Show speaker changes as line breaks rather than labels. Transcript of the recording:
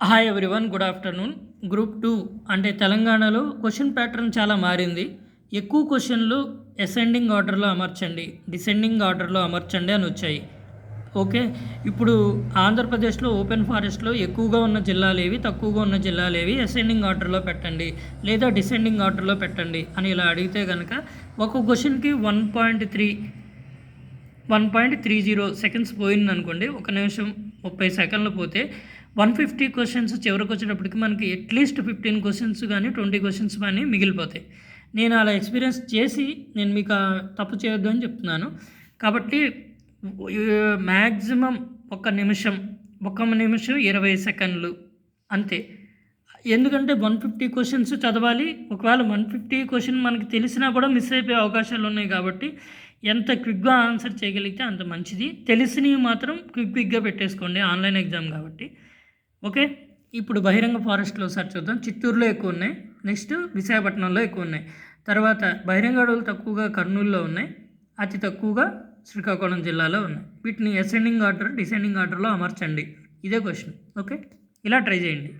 Hi everyone good afternoon group two అంటే తెలంగాణలో question pattern చాలా మారింది. ఎక్కువ క్వశ్చన్లు అసెండింగ్ ఆర్డర్లో అమర్చండి డిసెండింగ్ ఆర్డర్లో అమర్చండి అని వచ్చాయి. ఓకే ఇప్పుడు ఆంధ్రప్రదేశ్లో ఓపెన్ ఫారెస్ట్లో ఎక్కువగా ఉన్న జిల్లాలు ఏవి తక్కువగా ఉన్న జిల్లాలు ఏవి? అసెండింగ్ ఆర్డర్లో పెట్టండి లేదా డిసెండింగ్ ఆర్డర్లో పెట్టండి అని ఇలా అడిగితే కనుక ఒక క్వశ్చన్కి one point three one point three zero seconds పోయింది అనుకోండి ఒక నిమిషం ముప్పై సెకండ్లు పోతే వన్ ఫిఫ్టీ క్వశ్చన్స్ చివరికి వచ్చేటప్పటికి మనకి అట్లీస్ట్ ఫిఫ్టీన్ క్వశ్చన్స్ కానీ ట్వంటీ క్వశ్చన్స్ కానీ మిగిలిపోతాయి. నేను అలా ఎక్స్పీరియన్స్ చేసి నేను మీకు తప్పు చేయొద్దు అని చెప్తున్నాను. కాబట్టి మ్యాక్సిమం ఒక నిమిషం ఒక నిమిషం ఇరవై సెకండ్లు అంతే. ఎందుకంటే వన్ ఫిఫ్టీ క్వశ్చన్స్ చదవాలి ఒకవేళ వన్ ఫిఫ్టీ క్వశ్చన్ మనకి తెలిసినా కూడా మిస్ అయిపోయే అవకాశాలు ఉన్నాయి కాబట్టి ఎంత క్విక్గా ఆన్సర్ చేయగలిగితే అంత మంచిది. తెలిసినవి మాత్రం క్విక్ క్విక్గా పెట్టేసుకోండి ఆన్లైన్ ఎగ్జామ్ కాబట్టి. ఓకే? ఇప్పుడు బహిరంగ ఫారెస్ట్లో ఒకసారి చూద్దాం. చిత్తూరులో ఎక్కువ ఉన్నాయి. నెక్స్ట్ విశాఖపట్నంలో ఎక్కువ ఉన్నాయి. తర్వాత బహిరంగ అడవులు తక్కువగా కర్నూలులో ఉన్నాయి. అతి తక్కువగా శ్రీకాకుళం జిల్లాలో ఉన్నాయి. వీటిని అసెండింగ్ ఆర్డర్ డిసెండింగ్ ఆర్డర్లో అమర్చండి. ఇదే క్వశ్చన్ ఓకే? ఇలా ట్రై చేయండి.